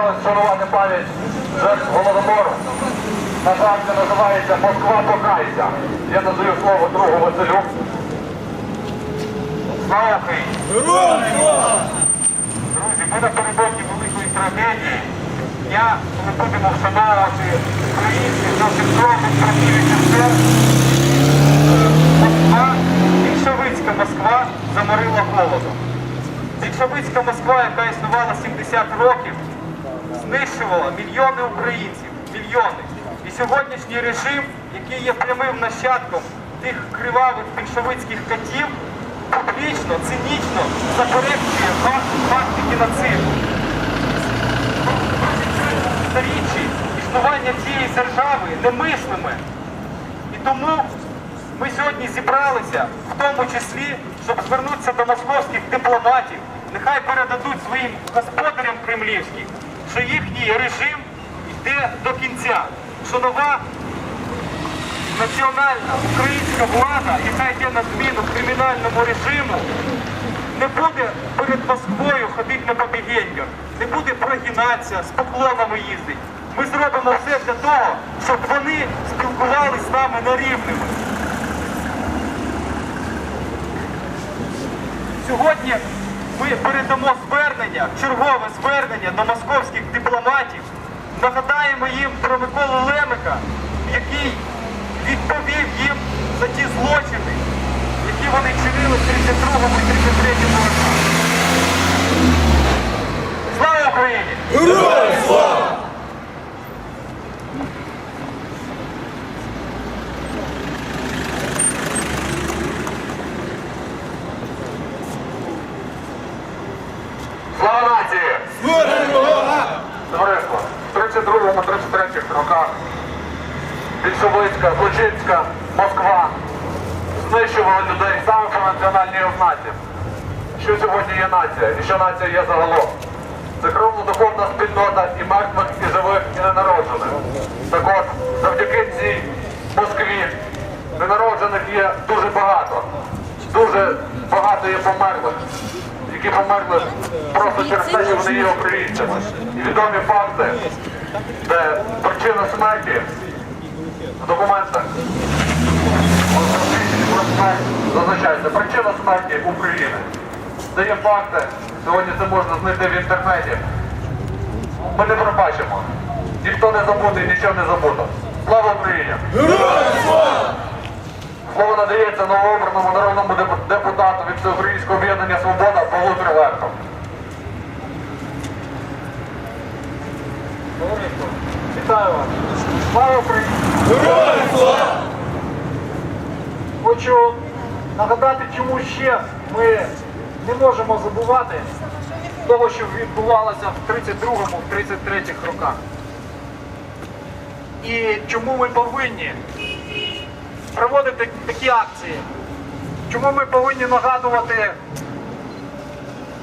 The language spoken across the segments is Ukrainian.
зібралися вшанувати пам'ять жертв Голодомору. На жаль, це називається Москва покайся. Я надаю слово другу Василю. Слава Україні! Друзі, ми напередодні великої трагедії. Я ми будемо вшановувати українців наших кровних і сестер. Москва, більшовицька Москва заморила голодом. Більшовицька Москва, яка існувала 70 років, знищувала мільйони українців, мільйони. І сьогоднішній режим, який є прямим нащадком тих кривавих більшовицьких катів, публічно, цинічно заперечує факт фактики нацизму. Сторіччі існування цієї держави немислиме. І тому ми сьогодні зібралися, в тому числі, щоб звернутися до московських дипломатів, нехай передадуть своїм господарям кремлівським, що їхній режим йде до кінця, що нова національна українська влада, яка йде на зміну кримінальному режиму, не буде перед Москвою ходити на побігеньках, не буде прогинатися, з поклонами їздити. Ми зробимо все для того, щоб вони спілкувалися з нами на рівними. Сьогодні ми передамо звернення, чергове звернення до московських дипломатів, нагадаємо їм про Миколу Лемика, який відповів їм за ті злочини, які вони чинили в 32 і 33 роках. Слава Україні! Героям! Слава нації! Смерть! Товариство, в 32-33 роках більшовицька, злочинська Москва знищувала людей саме по національній ознаці. Що сьогодні є нація і що нація є загалом? Це кровно-духовна спільнота і мертвих, і живих, і ненароджених. Так от, завдяки цій Москві ненароджених є дуже багато. Дуже багато є померлих, які померли просто через те, що вони є українцями. І відомі факти, де причина смерті в документах про смерть причина смерті України. Це є факти. Сьогодні це можна знайти в інтернеті. Ми не пробачимо. Ніхто не забуде і нічого не забуде. Слава Україні! Слово надається новообраному народному депутату від Всеукраїнського об'єднання Свобода Павлу Тривенко. Вітаю вас. Слава Україні! Хочу нагадати, чому ще ми не можемо забувати того, що відбувалося в 32-му, в 33-х роках. І чому ми повинні проводити такі акції? Чому ми повинні нагадувати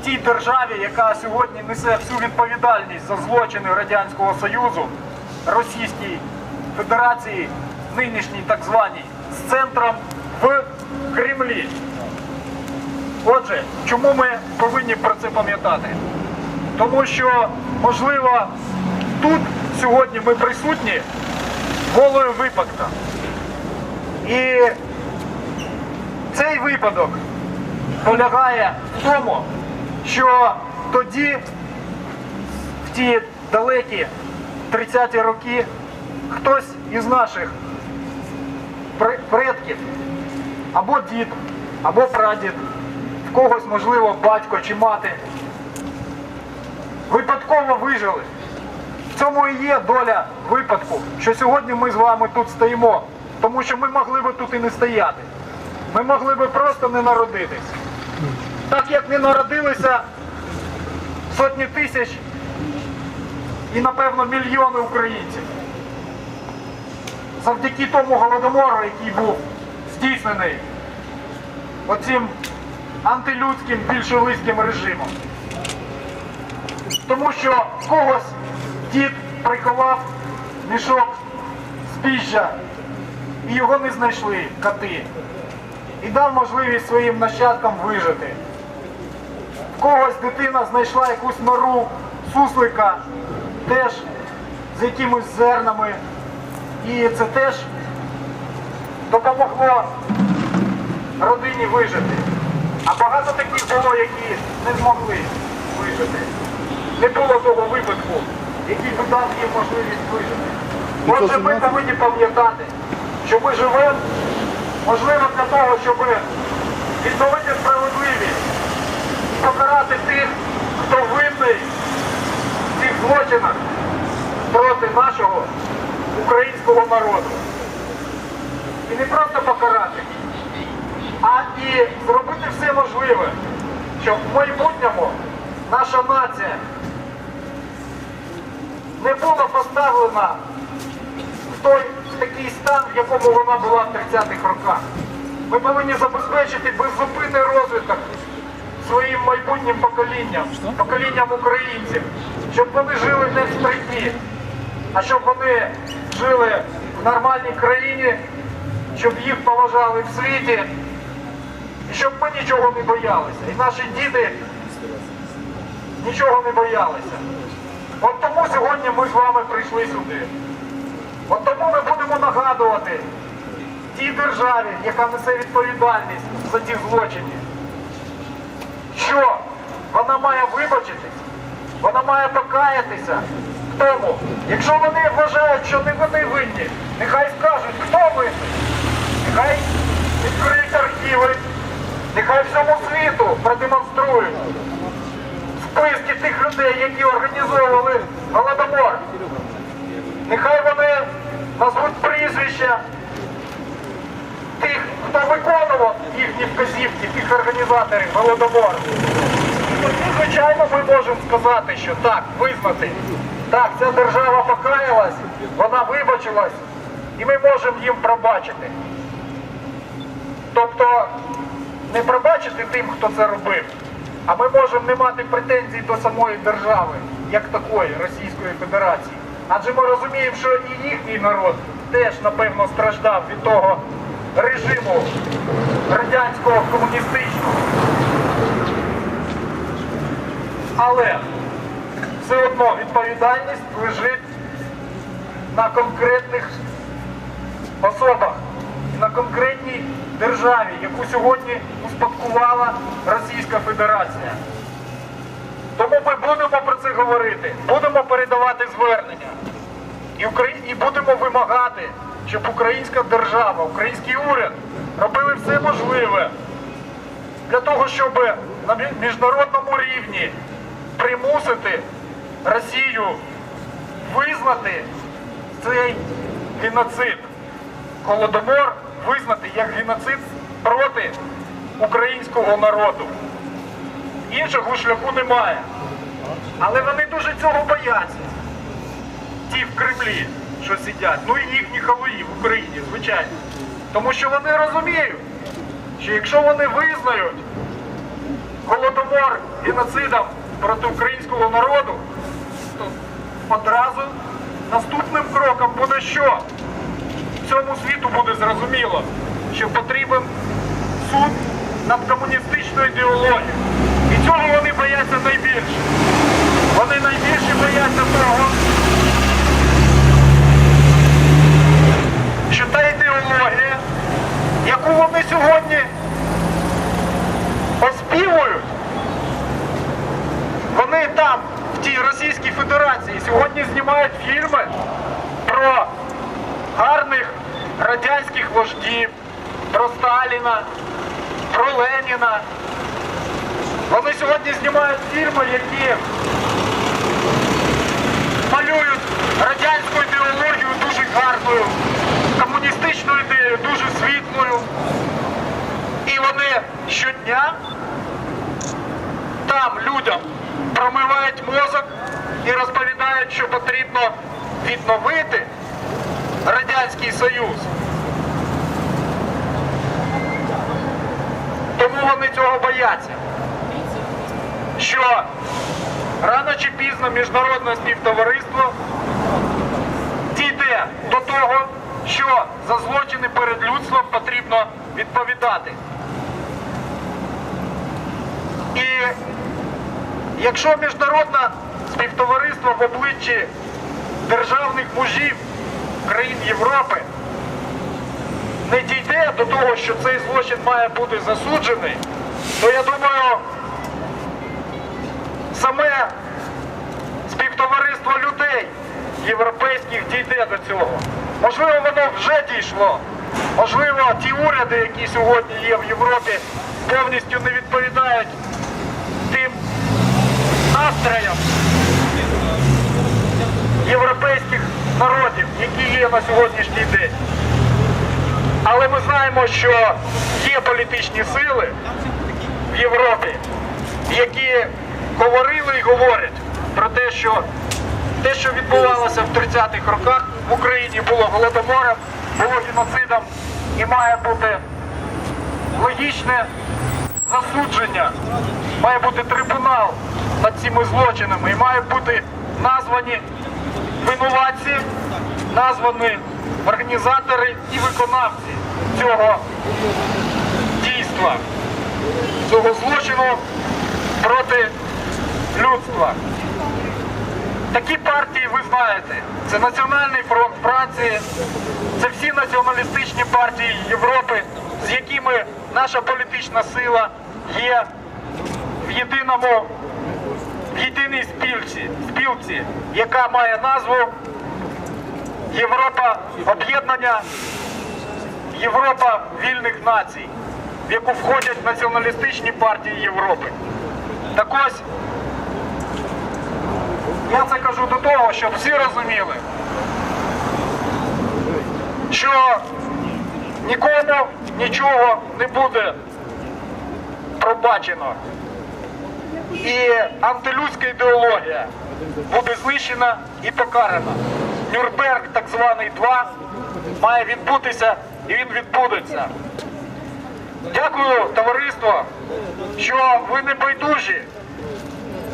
тій державі, яка сьогодні несе всю відповідальність за злочини Радянського Союзу, Російській Федерації, нинішній так званій, з центром в Кремлі. Отже, чому ми повинні про це пам'ятати? Тому що, можливо, тут сьогодні ми присутні голою випадка. І цей випадок полягає в тому, що тоді, в ті далекі 30-ті роки, хтось із наших предків, або дід, або прадід, в когось, можливо, батько чи мати, випадково вижили. В цьому і є доля випадку, що сьогодні ми з вами тут стоїмо, тому що ми могли би тут і не стояти. Ми могли би просто не народитись. Так як не народилися сотні тисяч і, напевно, мільйони українців. Завдяки тому голодомору, який був здійснений оцим антилюдським більшовицьким режимом. Тому що когось дід приховав мішок збіжжя і його не знайшли коти. І дав можливість своїм нащадкам вижити. В когось дитина знайшла якусь нору суслика теж з якимись зернами. І це теж допомогло родині вижити. А багато таких було, які не змогли вижити. Не було того випадку, який би дав їм можливість вижити. Отже, ми повинні пам'ятати, що ми живемо, можливо, для того, щоб відновити справедливість і покарати тих, хто винний в цих злочинах проти нашого українського народу. І не просто покарати, а і зробити все можливе, щоб в майбутньому наша нація не була поставлена в той в такий стан, в якому вона була в 30-х роках. Ми повинні забезпечити беззупинний розвиток своїм майбутнім поколінням, поколінням українців, щоб вони жили не в страхі, а щоб вони жили в нормальній країні, щоб їх поважали в світі, і щоб ми нічого не боялися. І наші діти нічого не боялися. От тому сьогодні ми з вами прийшли сюди. От тому ми будемо нагадувати тій державі, яка несе відповідальність за ті злочини, що вона має вибачитись, вона має покаятися тому, якщо вони вважають, що не вони винні, нехай скажуть, хто винний. Нехай відкриють архіви, нехай всьому світу продемонструють списки тих людей, які організовували Голодомор. Нехай вони назвуть прізвища тих, хто виконував їхні вказівки, тих організаторів Голодомору. Тоді, звичайно, ми можемо сказати, що так, визнати, так, ця держава покаялась, вона вибачилась, і ми можемо їм пробачити. Тобто не пробачити тим, хто це робив, а ми можемо не мати претензій до самої держави, як такої Російської Федерації. Адже ми розуміємо, що і їхній народ теж, напевно, страждав від того режиму радянського комуністичного. Але все одно відповідальність лежить на конкретних особах на конкретній державі, яку сьогодні успадкувала Російська Федерація. Тому ми будемо про це говорити, будемо передавати звернення і, Украї- і будемо вимагати, щоб українська держава, український уряд робили все можливе для того, щоб на міжнародному рівні примусити Росію визнати цей геноцид. Голодомор визнати як геноцид проти українського народу. Іншого шляху немає. Але вони дуже цього бояться. Ті в Кремлі, що сидять, ну і їхні халуї в Україні, звичайно. Тому що вони розуміють, що якщо вони визнають голодомор геноцидом проти українського народу, то одразу наступним кроком буде що? Всьому світу буде зрозуміло, що потрібен суд над комуністичною ідеологією. І цього вони бояться найбільше. Вони найбільше бояться того, що та ідеологія, яку вони сьогодні оспівують, вони там, в тій Російській Федерації, сьогодні знімають фільми про гарних радянських вождів, про Сталіна, про Леніна. Вони сьогодні знімають фільми, які малюють радянську ідеологію дуже гарною, комуністичну ідею дуже світлою. І вони щодня там людям промивають мозок і розповідають, що потрібно відновити Радянський Союз. Тому вони цього бояться. Що рано чи пізно міжнародне співтовариство дійде до того, що за злочини перед людством потрібно відповідати. І якщо міжнародна співтовариство в обличчі державних мужів країн Європи не дійде до того, що цей злочин має бути засуджений, то я думаю, саме співтовариство людей європейських дійде до цього. Можливо, воно вже дійшло. Можливо, ті уряди, які сьогодні є в Європі, повністю не відповідають тим настроям європейських народів, які є на сьогоднішній день. Але ми знаємо, що є політичні сили в Європі, які говорили і говорять про те, що те, що відбувалося в 30-х роках в Україні, було голодомором, було геноцидом і має бути логічне засудження, має бути трибунал над цими злочинами і мають бути названі винуватці, названі організатори і виконавці цього дійства, цього злочину проти людства. Такі партії ви знаєте. Це Національний фронт Франції, це всі націоналістичні партії Європи, з якими наша політична сила є в єдиному, єдиній спілці, спілці, яка має назву Європа об'єднання Європа вільних націй, в яку входять націоналістичні партії Європи. Так ось я це кажу до того, щоб всі розуміли, що нікому нічого не буде пробачено. І антилюдська ідеологія буде знищена і покарана. Нюрнберг, так званий 2, має відбутися і він відбудеться. Дякую, товариство, що ви не байдужі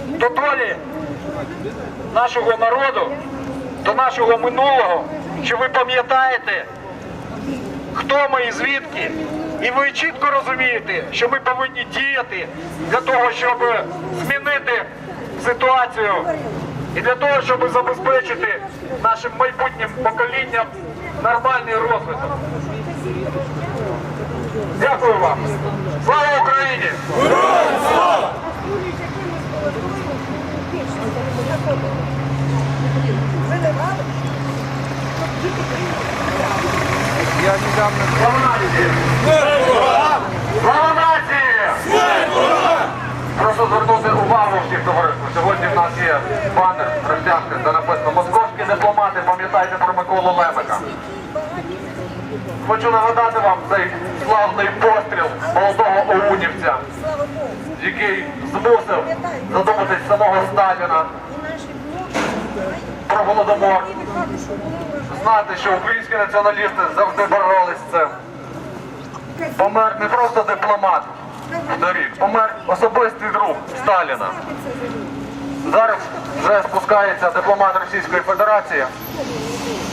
до долі нашого народу, до нашого минулого, що ви пам'ятаєте, хто ми і звідки. І ви чітко розумієте, що ми повинні діяти для того, щоб змінити ситуацію і для того, щоб забезпечити нашим майбутнім поколінням нормальний розвиток. Дякую вам. Слава Україні! Слава нації! Слава нації! Прошу звернути увагу всіх товариство. Сьогодні в нас є банер розтяжки, де написано Московські дипломати, пам'ятайте про Миколу Лемика. Хочу нагадати вам цей славний постріл молодого оунівця, який змусив задуматись самого Сталіна про голодомор. Знати, що українські націоналісти завжди боролись з цим. Помер не просто дипломат торік, помер особистий друг Сталіна. Зараз вже спускається дипломат Російської Федерації,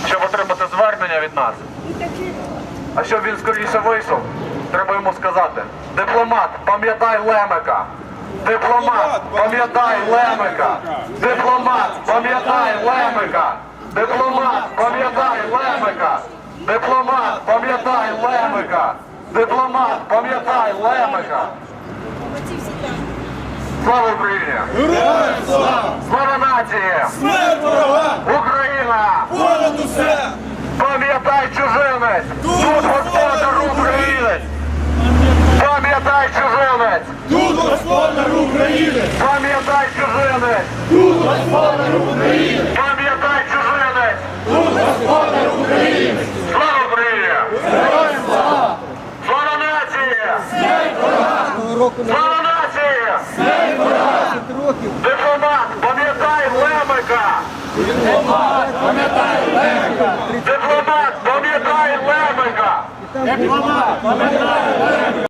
щоб отримати звернення від нас. А щоб він скоріше вийшов, треба йому сказати. Дипломат, пам'ятай Лемика. Дипломат, пам'ятай Лемика. Дипломат, пам'ятай Лемика. Дипломат, пам'ятай Лемика. Дипломат, пам'ятай Лемика. Дипломат, пам'ятай Лемика. Слава Україні! Героям слава! Слава нації! Смерть ворога! Україна! Понад усе! Пам'ятай чужинець! Тут господар українець! Пам'ятай чужинець! Тут господар України! Пам'ятай чужинець! Тут господар України! Господар України! Слава Україні! Героям слава! Слава нації! Смерть ворога! Слава нації! Смерть ворога! Дипломат, пам'ятай Лемика! Дипломат! Пам'ятай Лемика! Дипломат, пам'ятай Лемика! Дипломат! Пам'ятай Лемика!